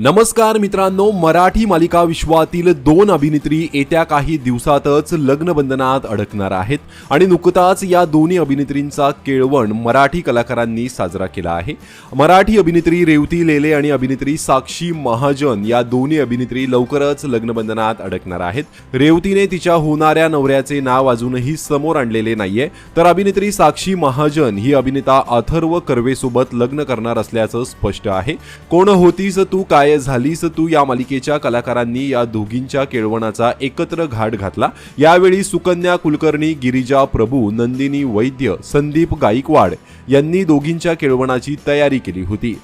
नमस्कार मित्रांनो मराठी मालिका विश्वातील दोन अभिनेत्री येत्या काही दिवसातच लग्नबंधनात अडकणार आहेत आणि नुकताच या दोन्ही अभिनेत्रींचा केळवण मराठी कलाकारांनी साजरा केला आहे. मराठी अभिनेत्री रेवती लेले आणि अभिनेत्री साक्षी महाजन या दोन्ही अभिनेत्री लवकरच लग्नबंधनात अडकणार आहेत. रेवतीने तिच्या होणाऱ्या नवऱ्याचे नाव अजूनही समोर आणलेले नाहीये. तर अभिनेत्री साक्षी महाजन ही अभिनेता अथर्व कर्वेसोबत लग्न करणार असल्याचं स्पष्ट आहे. कोण होतीस तू काय झालीस तू या मालिकेच्या कलाकारांनी या दोघींच्या केळवणाचा एकत्र घाट घातला. यावेळी सुकन्या कुलकर्णी गिरिजा प्रभू नंदिनी वैद्य संदीप गायकवाड यांनी दोघींच्या केळवणाची तयारी केली होती.